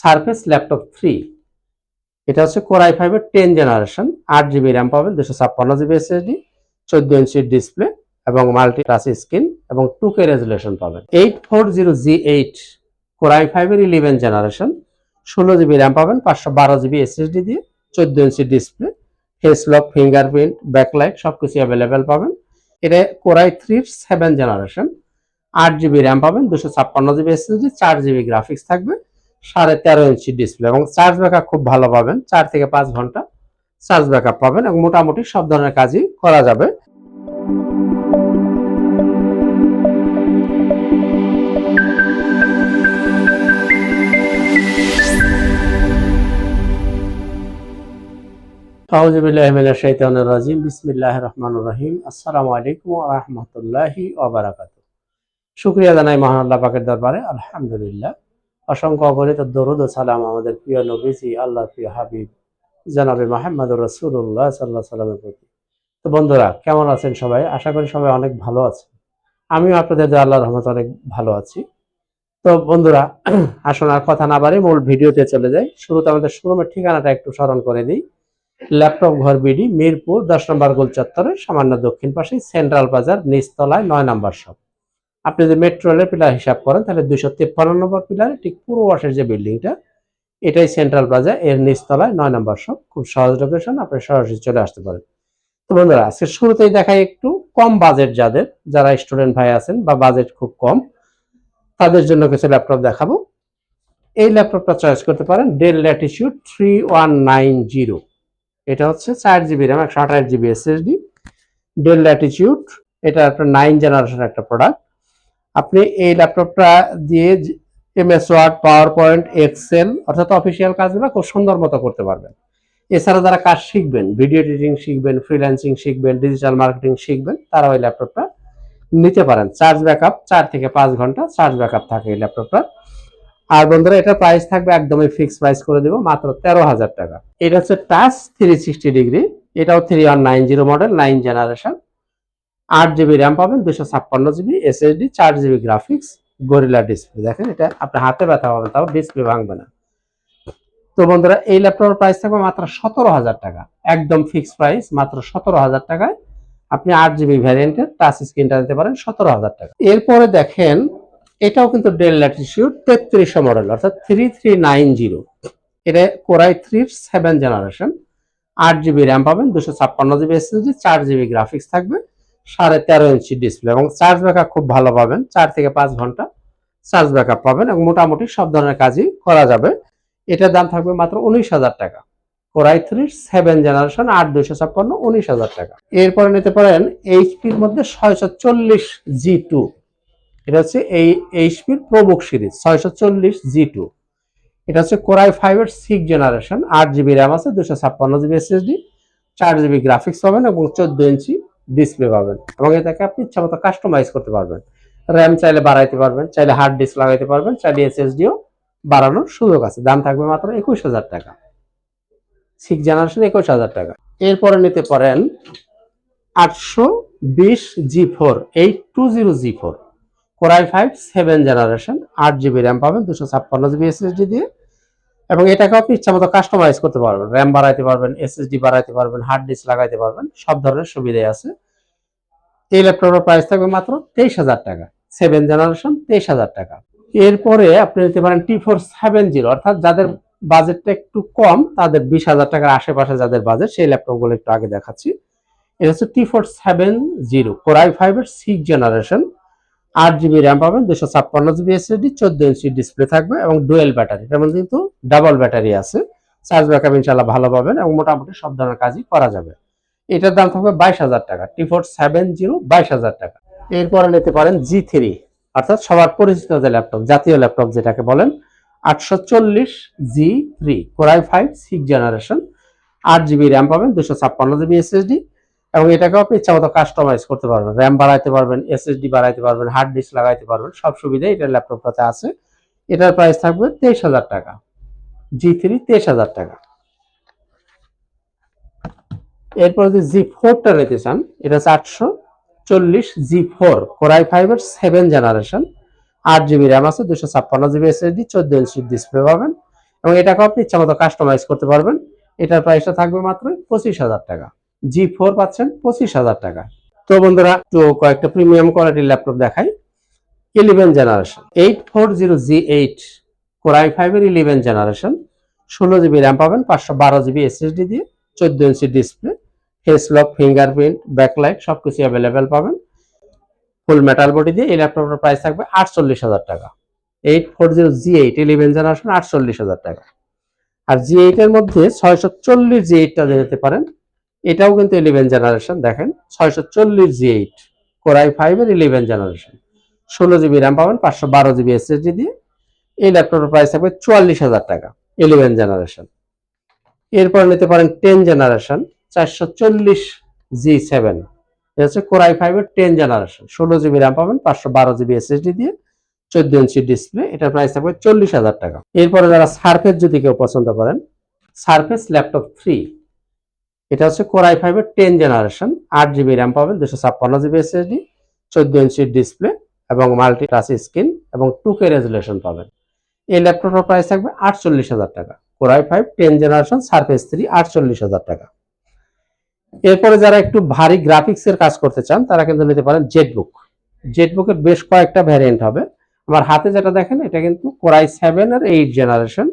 Surface laptop three এটা হচ্ছে core i ফাইভের টেন জেনারেশন আট জিবি র্যাম পাবেন দুশো ছাপ্পান্ন জিবি এসএসডি চোদ্দ ইঞ্চির ডিসপ্লে এবং মাল্টি টাচ স্ক্রিন এবং টু কে রেজুলেশন পাবেন। Eight four zero G eight Core i ফাইভের ইলেভেন জেনারেশন ষোলো জিবি র্যাম পাবেন, পাঁচশো বারো জিবি এসএসডি দিয়ে, চোদ্দ ইঞ্চি display face lock fingerprint backlight সবকিছু অ্যাভেলেবেল পাবেন। এটা কোরাই থ্রির সেভেন জেনারেশন আট জিবি র্যাম পাবেন দুশো ছাপ্পান্ন জিবি এসএসডি চার জিবি গ্রাফিক্স থাকবে। সাড়ে তেরো ইঞ্চি ডিসপ্লে এবং চার্জ ব্যাকআপ খুব ভালো পাবেন। চার থেকে পাঁচ ঘণ্টা চার্জ ব্যাকআপ পাবেন এবং মোটামুটি সব ধরনের কাজই করা যাবে। বিসমিল্লাহির রহমানির রহিম। বারাকাতুহু। জানাই মহান আল্লাহ পাকের দরবারে। আলহামদুলিল্লাহ। অসংখ্য অগণিত দরুদ ও সালাম আমাদের প্রিয় নবীজি আল্লাহ প্রিয় হাবিব, জানাবে মাহমুদুর রাসূলুল্লাহ সাল্লাল্লাহু সাল্লামের প্রতি। তো বন্ধুরা, কেমন আছেন সবাই? আশা করি সবাই অনেক ভালো আছে আমিও আপনাদের দয়া আল্লাহর রহমত অনেক ভালো আছি। তো বন্ধুরা, আসুন আর কথা না বাড়ি মূল ভিডিওতে চলে যাই। শুরুতে আমাদের শোরুমের ঠিকানাটা একটু স্মরণ করে দিই। ল্যাপটপ ঘর বিডি, মিরপুর, দশ নম্বর গোল চত্বরে সামান্য দক্ষিণ পাশে সেন্ট্রাল বাজার, নিচতলায়, নয় নম্বর শপ। আপনি যদি মেট্রো রেলের পিলার হিসাব করেন, তাহলে দুশো তিপ্পান্ন নম্বর পিলারে ঠিক পূর্ব পাশের যে বিল্ডিংটা এটাই সেন্ট্রাল প্লাজা এর নিচতলায় নয় নম্বর সব খুব সহজ লোকেশন আপনি সরাসরি চলে আসতে পারেন। তো বন্ধুরা, আজকে শুরুতেই দেখাই একটু কম বাজেট যাদের, যারা স্টুডেন্ট ভাই আছেন বা বাজেট খুব কম, তাদের জন্য কিছু ল্যাপটপ দেখাবো। এই ল্যাপটপটা চয়েস করতে পারেন Dell Latitude three one nine zero এটা হচ্ছে চার জিবি র্যাম একশো আঠাশ জিবি এসএসডি ডেল ল্যাটিটিউড এটা একটা নাইন জেনারেশন একটা প্রোডাক্ট আপনি এই ল্যাপটপটা দিয়ে MS Word PowerPoint Excel অর্থাৎ অফিসিয়াল কাজগুলো খুব সুন্দর মতো করতে পারবেন। এছাড়া যারা কাজ শিখবেন ভিডিও এডিটিং শিখবেন ফ্রিল্যান্সিং শিখবেন ডিজিটাল মার্কেটিং শিখবেন তারা ওই ল্যাপটপটা নিতে পারেন। চার্জ ব্যাকআপ চার থেকে পাঁচ ঘণ্টা চার্জ ব্যাকআপ থাকে এই ল্যাপটপটা আর বন্ধুরা এটা প্রাইস থাকবে একদমই ফিক্স প্রাইস করে দেবো, মাত্র তেরো হাজার টাকা। এটা হচ্ছে টাচ থ্রি সিক্সটি ডিগ্রি এটাও three one nine zero model nine generation আট জিবি র্যাম পাবেন দুশো ছাপ্পান্ন জিবি এসএসডি চার জিবি গ্রাফিক্স গরিলা ডিসপ্লে দেখেন, এটা আপনি হাতে ব্যথা পাবেন তাও ডিসপ্লে ভাঙবে না। তো বন্ধুরা, এই ল্যাপটপের প্রাইস থাকবে মাত্র সতেরো হাজার টাকা। একদম ফিক্স প্রাইস মাত্র সতেরো হাজার টাকায়। আপনি আট জিবি ভ্যারিয়েন্টের টাচ স্ক্রিনটা দিতে পারেন, সতেরো হাজার টাকা। এরপরে দেখেন, এটাও কিন্তু ডেল ল্যাটিটিউড তেত্রিশশো মডেল অর্থাৎ থ্রি থ্রি নাইন জিরো এটা কোরাই থ্রির সেভেন জেনারেশন আট জিবি র্যাম পাবেন দুশো ছাপ্পান্ন জিবি এসএসডি চার জিবি গ্রাফিক্স থাকবে। সাড়ে তেরো ইঞ্চি ডিসপ্লে এবং চার্জ ব্যাকআপ খুব ভালো পাবেন। চার থেকে পাঁচ ঘণ্টা চার্জ ব্যাকআপ পাবেন এবং মোটামুটি সব ধরনের কাজই করা যাবে। এটার দাম থাকবে মাত্র উনিশ হাজার টাকা। কোরাই থ্রির সেভেন জেনারেশন আট দুইশো ছাপ্পান্ন, উনিশ হাজার টাকা। এরপরে নিতে পারেন এইচপির মধ্যে ছয়শো চল্লিশ জি টু এটা হচ্ছে এই এইচপির প্রমুখ সিরিজ ছয়শো চল্লিশ জি টু এটা হচ্ছে কোরাই ফাইভের সিক্স জেনারেশন আট জিবি র্যাম আছে দুশো ছাপ্পান্ন জিবি এসএসডি চার জিবি গ্রাফিক্স পাবেন এবং চোদ্দ ইঞ্চি ডিসপ্লে পাবেন। এবং এটাকে আপনি ইচ্ছা মতো কাস্টমাইজ করতে পারবেন। র্যাম চাইলে বাড়াইতে পারবেন, চাইলে হার্ড ডিস্ক লাগাইতে পারবেন, চাইলে এসএসডিও বাড়ানোর সুযোগ আছে। দাম থাকবে মাত্র একুশ হাজার টাকা। সিক্স জেনারেশন একুশ হাজার টাকা। এরপরে নিতে পারেন আটশো বিশ G four eight two zero G four. Core i five seven generation আট জিবি র্যাম পাবেন, দুশো ছাপ্পান্ন জিবি এসএসডি দিয়ে। এবং এটাকে আপনি ইচ্ছা মতো কাস্টমাইজ করতে পারবেন। র্যাম বাড়াইতে পারবেন এসএসডি বাড়াইতে পারবেন হার্ড ডিস্ক লাগাইতে পারবেন, সব ধরনের সুবিধাই আছে। এই ল্যাপটপের প্রাইস থাকবে মাত্র তেইশ হাজার টাকা। সেভেন জেনারেশন তেইশ হাজার টাকা। এরপরে আপনি নিতে পারেন টি ফোর সেভেন জিরো অর্থাৎ যাদের বাজেটটা একটু কম, তাদের বিশ হাজার টাকার আশেপাশে যাদের বাজেট সেই ল্যাপটপগুলো একটু আগে দেখাচ্ছি। এটা হচ্ছে T four seven zero Core i ফাইভের সিক্স জেনারেশন আট জিবি র্যাম পাবেন দুশো ছাপ্পান্ন জিবি এসএসডি চোদ্দ ইঞ্চি ডিসপ্লে থাকবে এবং ডুয়েল ব্যাটারি এটার কিন্তু ডাবল ব্যাটারি আছে। চার্জ ব্যাকআপ ইনশাল্লাহ ভালো পাবেন এবং মোটামুটি সব ধরনের কাজই করা যাবে। এটার দাম থাকবে বাইশ হাজার টাকা টি ফোর সেভেন জিরো বাইশ হাজার টাকা। এরপরে নিতে পারেন জি থ্রি অর্থাৎ সবার পরিচিত যে ল্যাপটপ জাতীয় ল্যাপটপ যেটাকে বলেন, আটশো চল্লিশ G three core i five six generation আট জিবি র্যাম পাবেন দুশো ছাপ্পান্ন জিবি এসএসডি এবং এটাকেও আপনি ইচ্ছা মতো কাস্টমাইজ করতে পারবেন। র্যাম বাড়াইতে পারবেন এসএসডি বাড়াইতে পারবেন হার্ড ডিস্ক লাগাইতে পারবেন, সব সুবিধা এটার ল্যাপটপটাতে আছে। এটার প্রাইস থাকবে তেইশ হাজার টাকা। জি থ্রি তেইশ হাজার টাকা। এরপর যদি জি ফোরটা নিতে চান, এটা হচ্ছে আটশো চল্লিশ জি ফোর কোরাই ফাইভের সেভেন জেনারেশন আট জিবি র্যাম আছে, দুশো ছাপ্পান্ন জিবি এসএসডি চোদ্দ ইঞ্চি ডিসপ্লে পাবেন। এবং এটাকে আপনি ইচ্ছা মতো কাস্টমাইজ করতে পারবেন। এটার প্রাইসটা থাকবে মাত্র পঁচিশ হাজার টাকা। জি ফোর পাচ্ছেন পঁচিশ হাজার টাকা। তো বন্ধুরা তো কয়েকটা প্রিমিয়াম কোয়ালিটির ল্যাপটপ দেখাই। Eleven generation eight four zero G eight core i ফাইভের ইলেভেন জেনারেশন ষোলো জিবি র্যাম পাবেন, পাঁচশো বারো জিবি এসএসডি দিয়ে, চোদ্দ inch display face lock fingerprint backlight সবকিছু অ্যাভেলেবেল পাবেন। ফুল মেটাল বডি দিয়ে এই ল্যাপটপের প্রাইস থাকবে আটচল্লিশ হাজার টাকা। Eight four zero G eight eleven generation আটচল্লিশ হাজার টাকা। আর জি এইটের মধ্যে ছয়শো চল্লিশ জি এইটটা যেতে পারেন। এটাও কিন্তু ইলেভেন জেনারেশন দেখেন, ছয়শো চল্লিশ জি এইট কোরআই ফাইভের ইলেভেন জেনারেশন ষোলো জিবি র্যাম পাবেন, পাঁচশো বারো জিবি এসএসডি দিয়ে। এই ল্যাপটপের প্রাইস থাকবে চুয়াল্লিশ হাজার টাকা ইলেভেন জেনারেশন এরপর নিতে পারেন টেন জেনারেশন চারশো চল্লিশ জি সেভেন এটা হচ্ছে কোরআই ফাইভের টেন জেনারেশন ষোলো জিবি র্যাম পাবেন, পাঁচশো বারো জিবি এসএসডি দিয়ে, চোদ্দ ইঞ্চি ডিসপ্লে এটার প্রাইস থাকবে চল্লিশ হাজার টাকা। এরপরে যারা সার্ফেস যদি কেউ পছন্দ করেন সার্ফেস ল্যাপটপ থ্রি এটা হচ্ছে কোরআই ফাইভের টেন জেনারেশন আট জিবি র্যাম পাবেন দুশো ছাপ্পান্ন জিবি এসএসডি চোদ্দ ইঞ্চির ডিসপ্লে এবং মাল্টি টাচ স্ক্রিন এবং টু কে রেজুলেশন পাবেন। এই ল্যাপটপের প্রাইস থাকবে আটচল্লিশ হাজার টাকা। Core i five ten generation surface three আটচল্লিশ হাজার টাকা। এরপরে যারা একটু ভারী গ্রাফিক্স এর কাজ করতে চান, তারা কিন্তু নিতে পারেন জেটবুক জেটবুকের বেশ কয়েকটা ভ্যারিয়েন্ট হবে। আমার হাতে যেটা দেখেন, এটা কিন্তু কোরাই সেভেন আর এইট জেনারেশন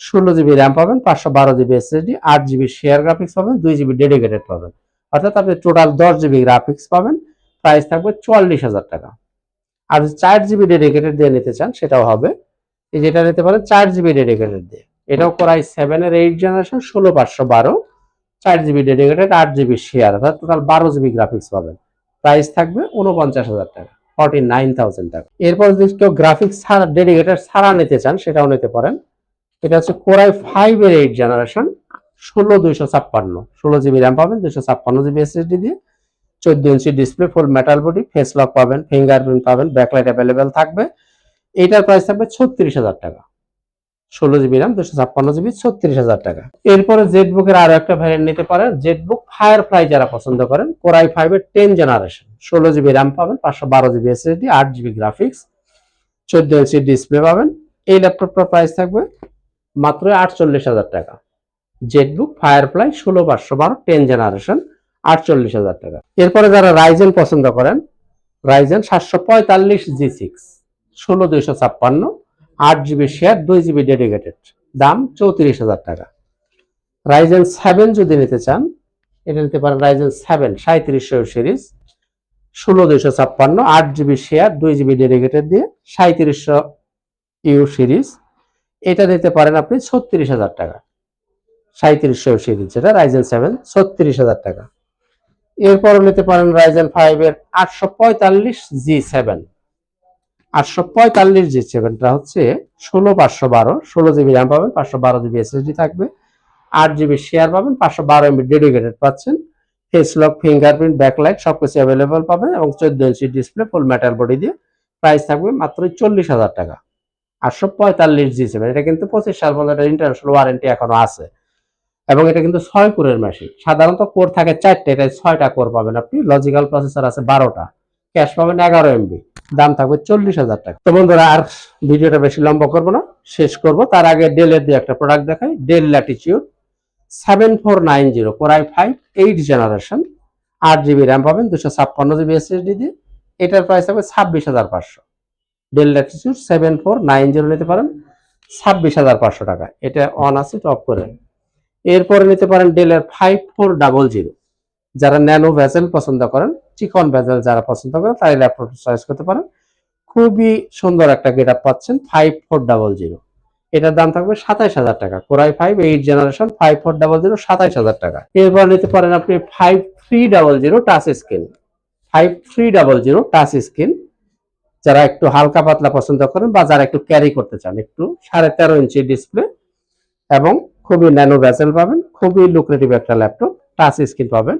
ষোলো জিবি র্যাম পাবেন, পাঁচশো বারো জিবি এসএসডি আট জিবি শেয়ার গ্রাফিক্স পাবেন, দুই জিবি ডেডিকেটেড পাবেন। অর্থাৎ আপনি টোটাল দশ জিবি গ্রাফিক্স পাবেন প্রাইস থাকবে চুয়াল্লিশ হাজার টাকা। আর চার জিবি ডেডিকেটেড দিয়ে নিতে চান, সেটাও হবে। এই যেটা নিতে পারেন, চার জিবি ডেডিকেটেড দিয়ে। এটাও কোরাই সেভেনের এইট জেনারেশন ষোলো পাঁচশো বারো। চার জিবি ডেডিকেটেড আট জিবি শেয়ার অর্থাৎ টোটাল বারো জিবি গ্রাফিক্স পাবেন। প্রাইস থাকবে উনপঞ্চাশ হাজার টাকা ফর্টি নাইন থাউজেন্ড টাকা। এরপর যদি কেউ গ্রাফিক্স ছাড়া ডেডিকেটেড ছাড়া নিতে চান, সেটাও নিতে পারেন। এটা হচ্ছে কোরাই ফাইভ এর এইট জেনারেশন ষোলো, দুইশো ছাপ্পান্ন। ষোলো জিবি র্যাম পাবেন, দুইশো ছাপ্পান্ন জিবি এসএসডি দিয়ে। চোদ্দ inch display full metal body face lock পাবেন ফিঙ্গারপ্রিন্ট পাবেন ব্যাকলাইট অ্যাভেলেবেল থাকবে। এইটার প্রাইস থাকবে ছত্রিশ হাজার টাকা। ষোলো জিবি র্যাম দুশো ছাপ্পান্ন জিবি ছত্রিশ হাজার টাকা। এরপরে জেড বুকের আরও একটা ভ্যারিয়েন্ট নিতে পারেন জেড বুক ফায়ার ফ্লাই যারা পছন্দ করেন, কোরাই ফাইভের টেন জেনারেশন ষোলো জিবি র্যাম পাবেন, পাঁচশো বারো জিবি এসএসডি আট জিবি গ্রাফিক্স চোদ্দ ইঞ্চি ডিসপ্লে পাবেন। এই ল্যাপটপটার প্রাইস থাকবে মাত্র আটচল্লিশ হাজার টাকা। জেটবুক ফায়ারফ্লাই ষোলো পাঁচশো বারো, টেন জেনারেশন আটচল্লিশ হাজার টাকা। এরপরে যারা রাইজেন পছন্দ করেন রাইজেন সাতশো পঁয়তাল্লিশ জি সিক্স ষোলো দুইশো ছাপ্পান্ন, আট জিবি শেয়ার দুই জিবি ডেডিকেটেড দাম চৌত্রিশ হাজার টাকা। রাইজেন সেভেন যদি নিতে চান, এটা নিতে পারেন রাইজেন সেভেন সাঁত্রিশশো সিরিজ ষোলো দুইশো ছাপ্পান্ন, আট জিবি শেয়ার দুই জিবি ডেডিকেটেড দিয়ে সাঁত্রিশশো ইউ সিরিজ এটা নিতে পারেন আপনি ছত্রিশ হাজার টাকা। সাঁত্রিশশো সিরিজ যেটা রাইজেন সেভেন ছত্রিশ হাজার টাকা। এরপরও নিতে পারেন রাইজেন ফাইভ এর আটশো পঁয়তাল্লিশ জি সেভেন আটশো পঁয়তাল্লিশ জি সেভেনটা হচ্ছে ষোলো পাঁচশো বারো, ষোলো জিবি র্যাম পাবেন, পাঁচশো বারো জিবি এসএসডি থাকবে। আট জিবি শেয়ার পাবেন, পাঁচশো বারো এমবি ডেডিকেটেড পাচ্ছেন। ফেস লক ফিঙ্গারপ্রিন্ট ব্যাকলাইট সবকিছু অ্যাভেলেবল পাবেন এবং চোদ্দ inch display full metal body দিয়ে। প্রাইস থাকবে মাত্র চল্লিশ হাজার টাকা। আটশো পঁয়তাল্লিশ জি এটা কিন্তু পঁচিশ সাল পর্যন্ত ইন্টারন্যাশনাল ওয়ারেন্টি এখনও আছে। এবং এটা কিন্তু ছয় কোরের মেশিন সাধারণত কোর থাকে চারটে এটা ছয়টা কোর পাবেন আপনি। লজিক্যাল প্রসেসর আছে বারোটা। ক্যাশ পাবেন এগারো এমবি দাম থাকবে চল্লিশ হাজার টাকা। তো বন্ধুরা, আর ভিডিওটা বেশি লম্বা করব না, শেষ করব। তার আগে ডেলের দিয়ে একটা প্রোডাক্ট দেখাই। Dell Latitude seven four nine zero core i five eight generation আট জিবি র্যাম পাবেন, দুশো ছাপ্পান্ন জিবি এসএসডি দিয়ে। এটার প্রাইস হবে ছাব্বিশ হাজার পাঁচশো। Dell Latitude seven four nine zero নিতে পারেন, ছাব্বিশ হাজার পাঁচশো টাকা। এটা অন আছে টপ করে। এরপরে নিতে পারেন ডেলের ফাইভ ফোর ডাবল জিরো যারা ন্যানো ভেজেল পছন্দ করেন চিকন ভেজেল যারা পছন্দ করেন তারা ল্যাপটপ চয়েস করতে পারেন। খুবই সুন্দর একটা গেট আপ পাচ্ছেন ফাইভ ফোর ডাবল জিরো এটার দাম থাকবে সাতাইশ হাজার টাকা। Core i five eight generation five four double zero সাতাইশ হাজার টাকা। এরপর নিতে পারেন আপনি five three double zero touch screen five three double zero touch screen যারা একটু হালকা পাতলা পছন্দ করেন বা যারা একটু ক্যারি করতে চান, একটু সাড়ে তেরো ইঞ্চি ডিসপ্লে এবং খুবই ন্যানো ভেসেল পাবেন, খুবই লুক্রেটিভ একটা ল্যাপটপ টাচ স্ক্রিন পাবেন।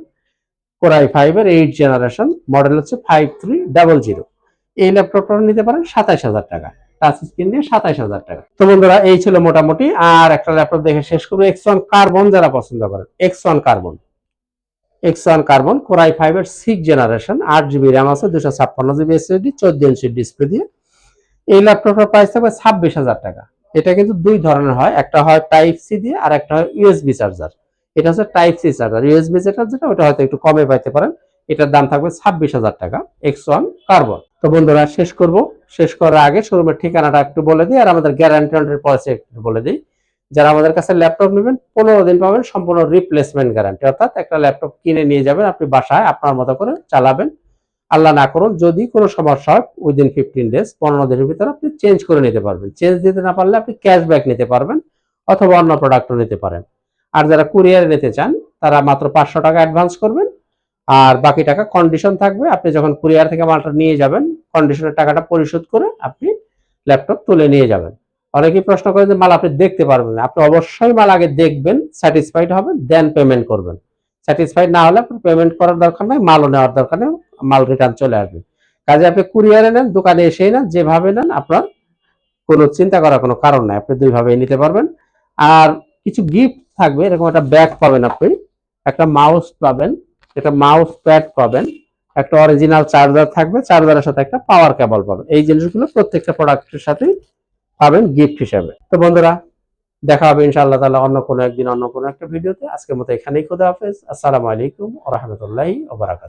কোরাই ফাইভ এর এইট জেনারেশন মডেল হচ্ছে ফাইভ থ্রি ডাবল জিরো এই ল্যাপটপটা নিতে পারেন সাতাইশ হাজার টাকা টাচ স্ক্রিন দিয়ে সাতাইশ হাজার টাকা। তো বন্ধুরা, এই ছিল মোটামুটি। আর একটা ল্যাপটপ দেখে শেষ করব এক্স ওয়ান কার্বন যারা পছন্দ করেন X one carbon X one carbon core i five এর সিক্স জেনারেশন আট জিবি র্যাম আছে দুশো ছাপ্পান্ন জিবি এসএসডি চোদ্দ ইঞ্চি ডিসপ্লে দিয়ে। এই ল্যাপটপটার প্রাইস থাকবে ছাব্বিশ হাজার টাকা। এটা কিন্তু দুই ধরনের হয়, একটা হয় টাইপ সি দিয়ে আর একটা হয় ইউএসবি চার্জার এটা হচ্ছে টাইপ সি চার্জার ইউএসবি যেটা যেটা, ওটা হয়তো একটু কমে পাইতে পারেন। এটার দাম থাকবে ছাব্বিশ হাজার টাকা এক্স ওয়ান কার্বন তো বন্ধুরা, শেষ করব। শেষ করার আগে শোরুমের ঠিকানাটা একটু বলে দিই, আর আমাদের গ্যারান্টি পলিসি একটু বলে দিই। যারা আমাদের কাছে ল্যাপটপ নেবেন, পনেরো দিন পাবেন সম্পূর্ণ রিপ্লেসমেন্ট গ্যারান্টি অর্থাৎ একটা ল্যাপটপ কিনে নিয়ে যাবেন আপনি বাসায়, আপনার মতো করে চালাবেন। আল্লাহ না করুন, যদি কোনো সমস্যা হয় উইদিন ফিফটিন ডেজ পনেরো দিনের ভিতরে আপনি চেঞ্জ করে নিতে পারবেন। চেঞ্জ দিতে না পারলে আপনি ক্যাশব্যাক নিতে পারবেন অথবা অন্য প্রোডাক্টও নিতে পারেন। আর যারা কুরিয়ারে নিতে চান, তারা মাত্র পাঁচশো টাকা অ্যাডভান্স করবেন। আর বাকি টাকা কন্ডিশন থাকবে, আপনি যখন কুরিয়ার থেকে মালটা নিয়ে যাবেন কন্ডিশনের টাকাটা পরিশোধ করে আপনি ল্যাপটপ তুলে নিয়ে যাবেন। অনেকেই প্রশ্ন করে যে মাল আপনি দেখতে পারবেন আপনি অবশ্যই মাল আগে দেখবেন স্যাটিসফাইড হবেন দেন পেমেন্ট করবেন। স্যাটিসফাইড না হলে আপনার পেমেন্ট করার দরকার নেই, মালও নেওয়ার দরকার নেই, মাল রিটার্ন চলে আসবে। কাজে আপনি কুরিয়ারে নেন, দোকানে এসেই নেন, যেভাবে নেন, আপনার কোনো চিন্তা করার কোনো কারণ নাই। আপনি দুইভাবেই নিতে পারবেন। আর কিছু গিফট থাকবে, এরকম একটা ব্যাগ পাবেন আপনি। একটা মাউস পাবেন, একটা মাউস প্যাড পাবেন, একটা অরিজিনাল চার্জার থাকবে চার্জারের সাথে একটা পাওয়ার কেবল পাবেন। এই জিনিসগুলো প্রত্যেকটা প্রোডাক্টের সাথেই পাবেন গিফট হিসাবে। তো বন্ধুরা, দেখা হবে ইনশাআল্লাহ তাআলা অন্য কোনো একদিন অন্য কোনো একটা ভিডিওতে। আজকের মতো এখানেই খোদা হাফেজ। আসসালামু আলাইকুম ওয়া রাহমাতুল্লাহি ওয়া বারাকাতুহু।